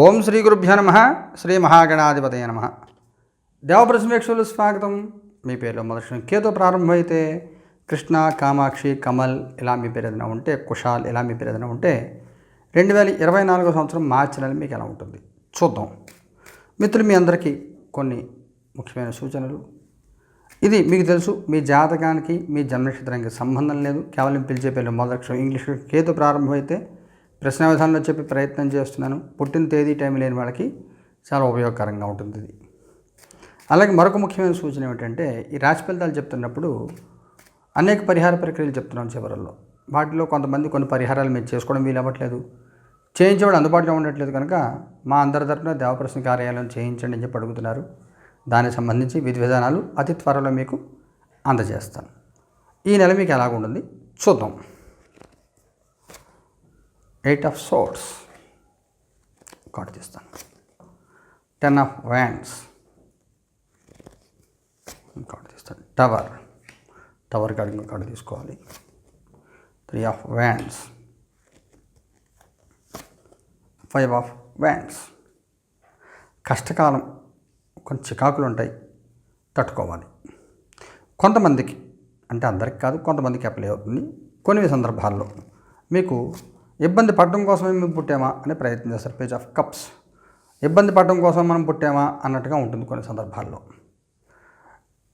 ఓం శ్రీ గురుభ్య నమ శ్రీ మహాగణాధిపతయ నమ. దేవప్రసమేక్షులు స్వాగతం. మీ పేరు మొదటి కేతో ప్రారంభమైతే కృష్ణ కామాక్షి కమల్ ఇలా మీ పేరు ఏదైనా ఉంటే కుషాల్ ఇలా మీ పేరు ఏదైనా ఉంటే రెండు వేల ఇరవై నాలుగో సంవత్సరం మార్చి నెల మీకు ఎలా ఉంటుంది? చూద్దాం. మిత్రులు మీ అందరికీ కొన్ని ముఖ్యమైన సూచనలు. ఇది మీకు తెలుసు మీ జాతకానికి మీ జన్మనక్షత్రానికి సంబంధం లేదు. కేవలం పిలిచే పేర్లు మొదటి ఇంగ్లీష్ కేతు ప్రారంభమైతే ప్రశ్న విధానంలో చెప్పి ప్రయత్నం చేస్తున్నాను. పుట్టిన తేదీ టైం లేని వాళ్ళకి చాలా ఉపయోగకరంగా ఉంటుంది ఇది. అలాగే మరొక ముఖ్యమైన సూచన ఏమిటంటే ఈ రాశి ఫలితాలు చెప్తున్నప్పుడు అనేక పరిహార ప్రక్రియలు చెప్తున్నాం చివరల్లో. వాటిలో కొంతమంది కొన్ని పరిహారాలు మీరు చేసుకోవడం వీలు అవ్వట్లేదు. చేయించేవాడు అందుబాటులో ఉండట్లేదు కనుక మా అందరి తరఫున దేవప్రశ్న కార్యాలయం చేయించండి అని చెప్పి అడుగుతున్నారు. దానికి సంబంధించి విధి విధానాలు అతి త్వరలో మీకు అందజేస్తాను. ఈ నెల మీకు ఎలాగుంటుంది? చూద్దాం. ఎయిట్ ఆఫ్ సోర్స్ కార్డు తీస్తాను. Ten of wands. కార్డు తీస్తాను. టవర్. టవర్ కార్డు ఇంకో కార్డు తీసుకోవాలి. Three of wands. Five of wands. కష్టకాలం కొన్ని చికాకులు ఉంటాయి. తట్టుకోవాలి. కొంతమందికి అంటే అందరికి కాదు కొంతమందికి అప్లై అవుతుంది. కొన్ని సందర్భాల్లో మీకు ఇబ్బంది పడడం కోసమే మేము పుట్టామా అనే ప్రయత్నం చేస్తారు. పేజ్ ఆఫ్ కప్స్ ఇబ్బంది పడడం కోసం మనం పుట్టామా అన్నట్టుగా ఉంటుంది కొన్ని సందర్భాల్లో.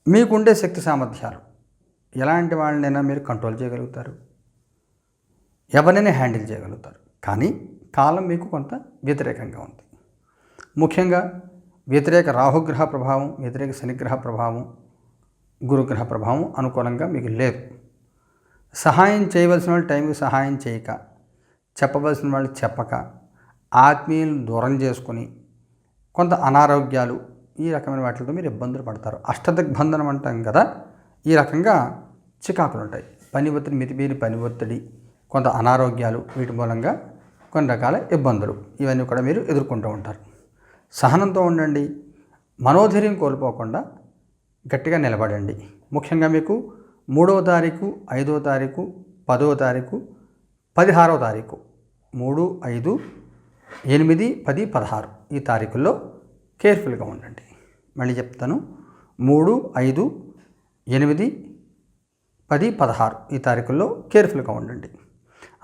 మీకుండే శక్తి సామర్థ్యాలు. ఎలాంటి వాళ్ళనైనా మీరు కంట్రోల్ చేయగలుగుతారు. ఎవరినైనా హ్యాండిల్ చేయగలుగుతారు. కానీ కాలం మీకు కొంత వ్యతిరేకంగా ఉంది. ముఖ్యంగా వ్యతిరేక రాహుగ్రహ ప్రభావం వ్యతిరేక శనిగ్రహ ప్రభావం గురుగ్రహ ప్రభావం అనుకూలంగా మీకు లేదు. సహాయం చేయవలసిన వాళ్ళు టైంకి సహాయం చేయక చెప్పవలసిన వాళ్ళు చెప్పక ఆత్మీయులను దూరం చేసుకొని కొంత అనారోగ్యాలు ఈ రకమైన వాటితో మీరు ఇబ్బందులు పడతారు. అష్టదిగ్బంధనం అంటాం కదా ఈ రకంగా చికాకులు ఉంటాయి. పని ఒత్తిడి మితిమీరి పని ఒత్తిడి కొంత అనారోగ్యాలు వీటి మూలంగా కొన్ని రకాల ఇబ్బందులు ఇవన్నీ కూడా మీరు ఎదుర్కొంటూ ఉంటారు. సహనంతో ఉండండి మనోధైర్యం కోల్పోకుండా గట్టిగా నిలబడండి. ముఖ్యంగా మీకు మూడవ తారీఖు ఐదవ తారీఖు పదవ తారీఖు పదిహారవ తారీఖు. మూడు ఐదు ఎనిమిది పది పదహారు. ఈ తారీఖుల్లో కేర్ఫుల్గా ఉండండి. మళ్ళీ చెప్తాను. మూడు ఐదు ఎనిమిది పది పదహారు. ఈ తారీఖుల్లో కేర్ఫుల్గా ఉండండి.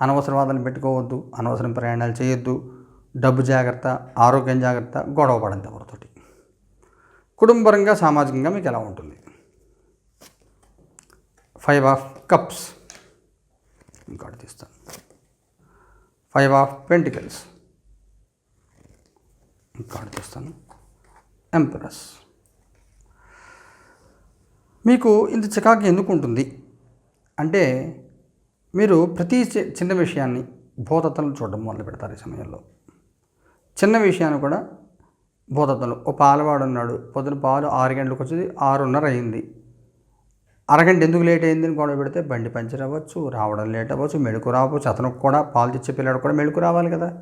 అనవసర వాదనలు పెట్టుకోవద్దు అనవసరం ప్రయాణాలు చేయొద్దు. డబ్బు జాగ్రత్త ఆరోగ్యం జాగ్రత్త గొడవ పడంత ఎవరితోటి. కుటుంబపరంగా సామాజికంగా మీకు ఎలా ఉంటుంది? ఫైవ్ ఆఫ్ కప్స్ ఇంకోటి తీస్తాను. Five of pentacles. ఇంకోటి తీస్తాను. ఎంప్రెస్. మీకు ఇంత చికాకు ఎందుకు ఉంటుంది? అంటే మీరు ప్రతి చిన్న విషయాన్ని బోధతలు చూడడం మొదలు పెడతారు ఈ సమయంలో. చిన్న విషయాన్ని కూడా బోధతలు. ఓ పాలవాడు ఉన్నాడు. పొద్దున పాలు ఆరు గంటలకు వచ్చేది ఆరున్నర అయింది. అరగంట ఎందుకు లేట్ అయింది అని గొడవ పెడితే బండి పంచర్ అవ్వచ్చు రావడం లేట్ అవ్వచ్చు మెడుకు రావచ్చు అతనికి కూడా పాలు తెచ్చే పిల్లాడు కూడా మెడుకు రావాలి కదా.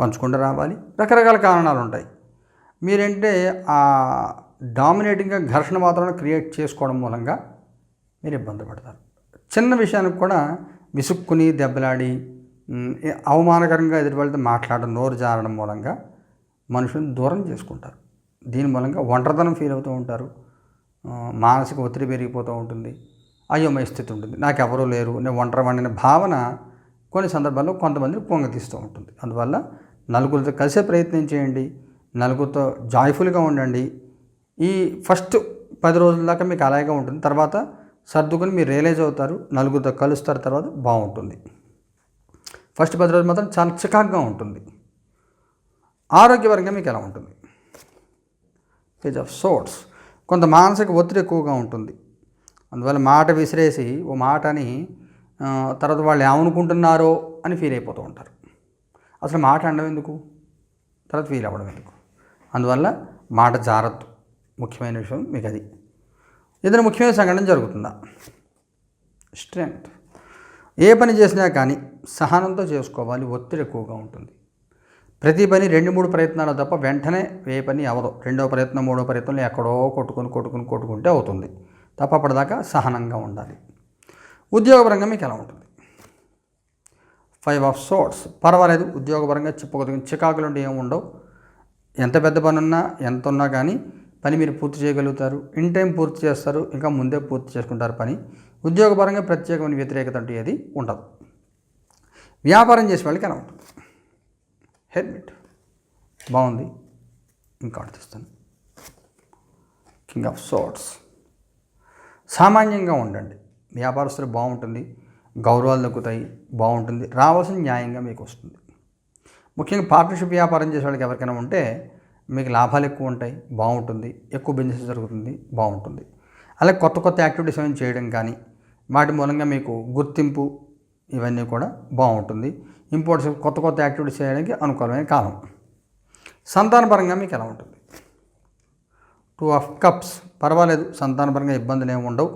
పంచుకుంటూ రావాలి. రకరకాల కారణాలు ఉంటాయి. మీరంటే ఆ డామినేటింగ్గా ఘర్షణ వాతావరణం క్రియేట్ చేసుకోవడం మూలంగా మీరు ఇబ్బంది పడతారు. చిన్న విషయానికి కూడా విసుక్కుని దెబ్బలాడి అవమానకరంగా ఎదుటి మాట్లాడడం నోరు జారడం మూలంగా మనుషులను దూరం చేసుకుంటారు. దీని మూలంగా ఒంటరితనం ఫీల్ అవుతూ ఉంటారు. మానసిక ఒత్తిడి పెరిగిపోతూ ఉంటుంది అయోమయ స్థితి ఉంటుంది. నాకు ఎవరూ లేరు. నేను ఒంటరి అనే భావన కొన్ని సందర్భాల్లో కొంతమందిని పొంగతీస్తూ ఉంటుంది. అందువల్ల నలుగురితో కలిసే ప్రయత్నం చేయండి. నలుగురితో జాయ్ఫుల్గా ఉండండి. ఈ ఫస్ట్ పది రోజుల దాకా మీకు అలాగే ఉంటుంది. తర్వాత సర్దుకొని మీరు రియలైజ్ అవుతారు. నలుగురితో కలుస్తారు. తర్వాత బాగుంటుంది. ఫస్ట్ పది రోజులు మాత్రం చాలా చికాగ్గా ఉంటుంది. ఆరోగ్యపరంగా మీకు ఎలా ఉంటుంది? పేజ్ ఆఫ్ సోర్ట్స్ కొంత మానసిక ఒత్తిడి ఎక్కువగా ఉంటుంది. అందువల్ల మాట విసిరేసి ఓ మాటని తర్వాత వాళ్ళు ఏమనుకుంటున్నారో అని ఫీల్ అయిపోతూ ఉంటారు. అసలు మాట అనడం ఎందుకు? తర్వాత ఫీల్ అవ్వడం ఎందుకు? అందువల్ల మాట జారద్దు. ముఖ్యమైన విషయం మీకు అది. ఏదైనా ముఖ్యమైన సంఘటన జరుగుతుందా? స్ట్రెంగ్త్ ఏ పని చేసినా కానీ సహనంతో చేసుకోవాలి ఒత్తిడి ఎక్కువగా ఉంటుంది. ప్రతి పని రెండు మూడు ప్రయత్నాలు తప్ప వెంటనే ఏ పని అవ్వదు రెండో ప్రయత్నం మూడో ప్రయత్నంలో ఎక్కడో కొట్టుకుని కొట్టుకుని కొట్టుకుంటే అవుతుంది. తప్ప అప్పటిదాకా సహనంగా ఉండాలి. ఉద్యోగపరంగా మీకు ఎలా ఉంటుంది? ఫైవ్ ఆఫ్ సోర్ట్స్ పర్వాలేదు ఉద్యోగపరంగా చెప్పుకోదు చికాకులు అంటే ఏమి ఉండవు. ఎంత పెద్ద పని ఉన్నా ఎంత ఉన్నా కానీ పని మీరు పూర్తి చేయగలుగుతారు. ఇన్ టైం పూర్తి చేస్తారు ఇంకా ముందే పూర్తి చేసుకుంటారు పని. ఉద్యోగపరంగా ప్రత్యేకమైన వ్యతిరేకత అంటే ఏది ఉండదు. వ్యాపారం చేసే వాళ్ళకి ఎలా ఉంటుంది? హెల్మెట్ బాగుంది. ఇంకా తీస్తాను కింగ్ ఆఫ్ సార్ట్స్ సామాన్యంగా ఉండండి. వ్యాపారస్తులు బాగుంటుంది. గౌరవాలు దక్కుతాయి. బాగుంటుంది. రావాల్సిన న్యాయంగా మీకు వస్తుంది. ముఖ్యంగా పార్ట్నర్షిప్ వ్యాపారం చేసే వాళ్ళకి ఎవరికైనా ఉంటే మీకు లాభాలు ఎక్కువ ఉంటాయి. బాగుంటుంది. ఎక్కువ బిజినెస్ జరుగుతుంది. బాగుంటుంది. అలాగే కొత్త కొత్త యాక్టివిటీస్ ఏమైనా చేయడం కానీ వాటి మూలంగా మీకు గుర్తింపు ఇవన్నీ కూడా బాగుంటుంది. ఇంపోర్ట్స్ కొత్త కొత్త యాక్టివిటీస్ చేయడానికి అనుకూలమైన కాలం. సంతానపరంగా మీకు ఎలా ఉంటుంది? టూ ఆఫ్ కప్స్ పర్వాలేదు సంతానపరంగా ఇబ్బందులు ఏమి ఉండవు.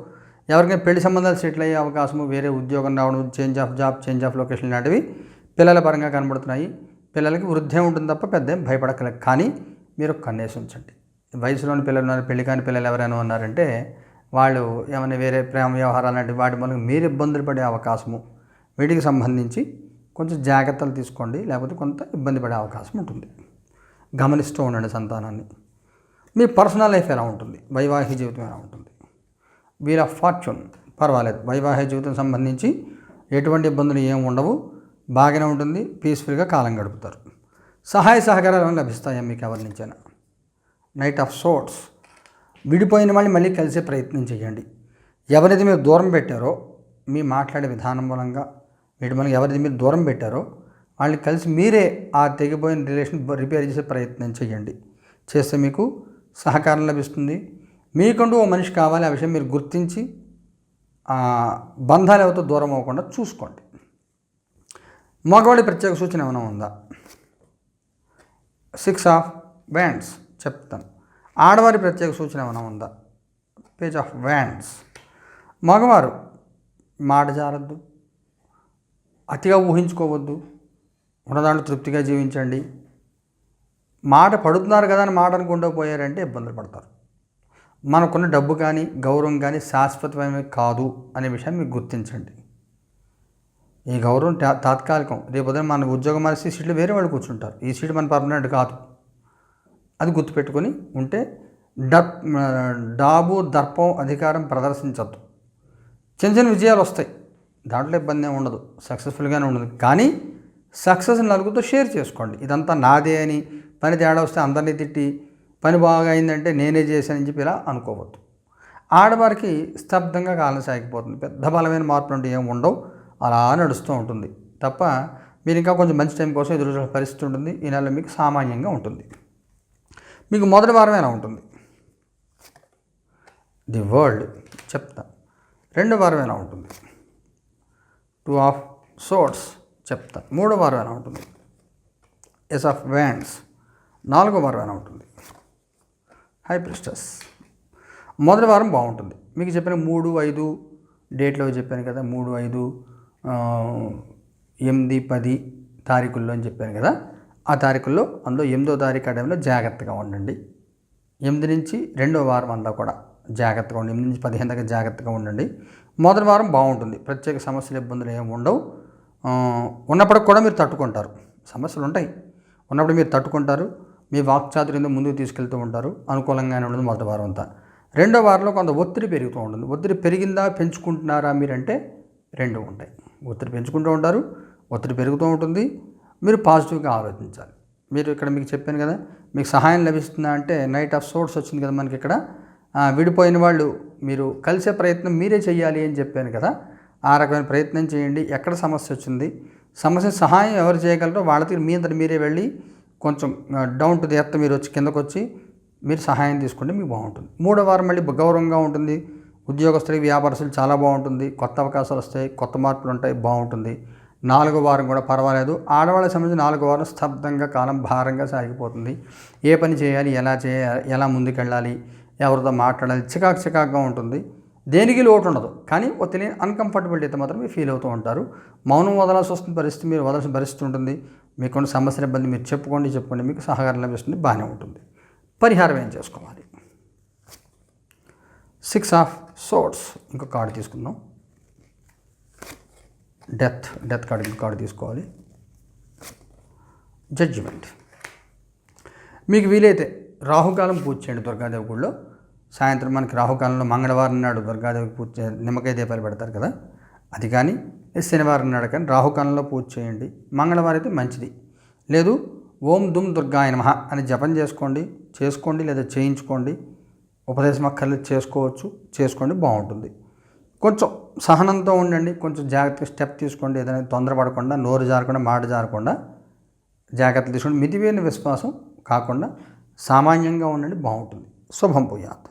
ఎవరికైనా పెళ్ళి సంబంధాలు సెటిల్ అయ్యే అవకాశము వేరే ఉద్యోగం రావడం change of job change of location లాంటివి పిల్లల పరంగా కనబడుతున్నాయి. పిల్లలకి వృద్ధే ఉంటుంది తప్ప పెద్ద ఏం కానీ మీరు కన్నేసి ఉంచండి వయసులోని పిల్లలు ఉన్నారు పెళ్ళి కాని పిల్లలు ఎవరైనా ఉన్నారంటే వాళ్ళు ఏమైనా వేరే ప్రేమ వ్యవహారాలు లాంటి వాటి వల్ల మీరు ఇబ్బందులు పడే అవకాశము వీటికి సంబంధించి కొంచెం జాగ్రత్తలు తీసుకోండి లేకపోతే కొంత ఇబ్బంది పడే అవకాశం ఉంటుంది. గమనిస్తూ ఉండండి సంతానాన్ని. మీ పర్సనల్ లైఫ్ ఎలా ఉంటుంది? వైవాహిక జీవితం ఎలా ఉంటుంది? Wheel of fortune. పర్వాలేదు. వైవాహిక జీవితం సంబంధించి ఎటువంటి ఇబ్బందులు ఏమి ఉండవు. బాగానే ఉంటుంది. పీస్ఫుల్గా కాలం గడుపుతారు. సహాయ సహకారాలు లభిస్తాయా మీకు ఎవరి నుంచైనా నైట్ ఆఫ్ సోట్స్ విడిపోయిన వాళ్ళని మళ్ళీ కలిసే ప్రయత్నం చేయండి. ఎవరైతే మీరు దూరం పెట్టారో మీ మాట్లాడే విధానం మూలంగా మీరు మనకి ఎవరిది మీరు దూరం పెట్టారో వాళ్ళని కలిసి మీరే ఆ తెగిపోయిన రిలేషన్ రిపేర్ చేసే ప్రయత్నం చేయండి. చేస్తే మీకు సహకారం లభిస్తుంది. మీకంటూ ఓ మనిషి కావాలి ఆ విషయం మీరు గుర్తించి బంధాలు ఎవరితో దూరం అవ్వకుండా చూసుకోండి. మగవాడి ప్రత్యేక సూచన ఏమైనా ఉందా? సిక్స్ ఆఫ్ వ్యాండ్స్ చెప్తాను. ఆడవారి ప్రత్యేక సూచన ఏమైనా ఉందా? Page of wands. మగవారు మాట జారద్దు. అతిగా ఊహించుకోవద్దు. ఉన్నదాంట్లో తృప్తిగా జీవించండి. మాట పడుతున్నారు కదా అని మాట అనుకుంటూ పోయారంటే ఇబ్బందులు పడతారు. మనకున్న డబ్బు కానీ గౌరవం కానీ శాశ్వతమైనవి కాదు అనే విషయం మీకు గుర్తించండి. ఈ గౌరవం తాత్కాలికం. రేపు ఉదయం మన ఉద్యోగం మానేసి సీట్లు వేరే వాళ్ళు కూర్చుంటారు. ఈ సీట్ మన పర్మనెంట్ కాదు. అది గుర్తుపెట్టుకొని ఉంటే డప్ డాబు దర్పం అధికారం ప్రదర్శించద్దు. చిన్న చిన్న విజయాలు వస్తాయి. దాంట్లో ఇబ్బంది ఏమి ఉండదు. సక్సెస్ఫుల్గానే ఉండదు. కానీ సక్సెస్ నలుగురితో షేర్ చేసుకోండి. ఇదంతా నాదే అని పని తేడా వస్తే అందరినీ తిట్టి పని బాగా అయిందంటే నేనే చేశానని చెప్పి ఇలా అనుకోవద్దు. ఆడవారికి స్తబ్దంగా కాలం సాగిపోతుంది. పెద్ద బలమైన మార్పులు అంటే ఏమి ఉండవు. అలా నడుస్తూ ఉంటుంది. తప్ప మీరు ఇంకా కొంచెం మంచి టైం కోసం ఎదురు పరిస్థితి ఉంటుంది. ఈ నెల మీకు సామాన్యంగా ఉంటుంది. మీకు మొదటి వారం ఎలా ఉంటుంది? ది వరల్డ్ చెప్తా. రెండో వారం ఎలా ఉంటుంది? టూ ఆఫ్ సోర్ట్స్ చెప్తా. మూడో వారం ఎలా ఉంటుంది? ఎస్ ఆఫ్ వ్యాండ్స్ నాలుగో వారం ఎలా ఉంటుంది? హై ప్రిస్టస్ మొదటి వారం బాగుంటుంది. మీకు చెప్పిన మూడు ఐదు డేట్లో చెప్పాను కదా మూడు ఐదు ఎనిమిది పది తారీఖుల్లో అని చెప్పాను కదా ఆ తారీఖుల్లో అందులో ఎనిమిదో తారీఖు ఆ టైంలో జాగ్రత్తగా ఉండండి. ఎనిమిది నుంచి రెండో వారం అంతా కూడా. జాగ్రత్తగా ఉండండి. ఎనిమిది నుంచి పదిహేను దాకా జాగ్రత్తగా ఉండండి. మొదటి వారం బాగుంటుంది. ప్రత్యేక సమస్యలు ఇబ్బందులు ఏమి ఉండవు. ఉన్నప్పటికి కూడా మీరు తట్టుకుంటారు. సమస్యలు ఉంటాయి. ఉన్నప్పుడు మీరు తట్టుకుంటారు. మీ వాక్చాతుర్యంతో ముందుకు తీసుకెళ్తూ ఉంటారు? అనుకూలంగానే ఉంటుంది మొదటి వారం అంతా. రెండో వారంలో కొంత ఒత్తిడి పెరుగుతూ ఉంటుంది. ఒత్తిడి పెరిగిందా పెంచుకుంటున్నారా మీరంటే రెండు ఉంటాయి. ఒత్తిడి పెంచుకుంటూ ఉంటారు. ఒత్తిడి పెరుగుతూ ఉంటుంది. మీరు పాజిటివ్గా ఆలోచించాలి. మీరు ఇక్కడ మీకు చెప్పాను కదా మీకు సహాయం లభిస్తుందా అంటే నైట్ ఆఫ్ సోర్స్ వచ్చింది కదా మనకి ఇక్కడ. విడిపోయిన వాళ్ళు మీరు కలిసే ప్రయత్నం మీరే చేయాలి అని చెప్పాను కదా. ఆ రకమైన ప్రయత్నం చేయండి. ఎక్కడ సమస్య వచ్చింది? సమస్య సహాయం ఎవరు చేయగలరో వాళ్ళకి మీ అంతటి మీరే వెళ్ళి కొంచెం డౌన్ టు ది ఎర్త్ మీరు వచ్చి కిందకు వచ్చి మీరు సహాయం తీసుకుంటే మీకు బాగుంటుంది. మూడో వారం మళ్ళీ గౌరవంగా ఉంటుంది. ఉద్యోగస్తులకి వ్యాపారస్తులు చాలా బాగుంటుంది. కొత్త అవకాశాలు వస్తాయి. కొత్త మార్పులు ఉంటాయి. బాగుంటుంది. నాలుగో వారం కూడా పర్వాలేదు. ఆడవాళ్ళకి సంబంధించి నాలుగో వారం స్తబ్దంగా కాలం భారంగా సాగిపోతుంది. ఏ పని చేయాలి? ఎలా చేయాలి? ఎలా ముందుకెళ్ళాలి? ఎవరితో మాట్లాడాలి చికాకు చికాకుగా ఉంటుంది. దేనికి లోటు ఉండదు. కానీ ఒక తెలియని అన్కంఫర్టబిలిటీ అయితే మాత్రం మీరు ఫీల్ అవుతూ ఉంటారు. మౌనం వదలాల్సి వస్తున్న పరిస్థితి మీరు వదలాల్సిన పరిస్థితి ఉంటుంది. మీకున్న సమస్యల ఇబ్బంది మీరు చెప్పుకోండి చెప్పుకోండి మీకు సహకారం లభిస్తుంది బాగానే ఉంటుంది. పరిహారం ఏం చేసుకోవాలి? సిక్స్ ఆఫ్ సోర్ట్స్ ఇంకో కార్డు తీసుకుందాం. డెత్ డెత్ కార్డు ఇంకో కార్డు తీసుకోవాలి. జడ్జిమెంట్ మీకు వీలైతే రాహుకాలం పూజ చేయండి దుర్గాదేవి గుడిలో సాయంత్రం మనకి రాహుకాలంలో మంగళవారం నాడు దుర్గాదేవి పూజ నిమ్మకాయ దీపాలు పెడతారు కదా. అది కానీ శనివారం నాడు కానీ రాహుకాలంలో పూజ చేయండి. మంగళవారం అయితే మంచిది. లేదు ఓం దుమ్ దుర్గాయ నమ అని జపం చేసుకోండి చేసుకోండి లేదా చేయించుకోండి. ఉపదేశం అక్కర్లేదు చేసుకోవచ్చు చేసుకోండి బాగుంటుంది. కొంచెం సహనంతో ఉండండి కొంచెం జాగ్రత్తగా స్టెప్ తీసుకోండి ఏదైనా తొందరపడకుండా నోరు జారకుండా మాట జారకుండా జాగ్రత్తలు తీసుకోండి. మితివేని విశ్వాసం కాకుండా సామాన్యంగా ఉండండి బాగుంటుంది. శుభం పోయాత్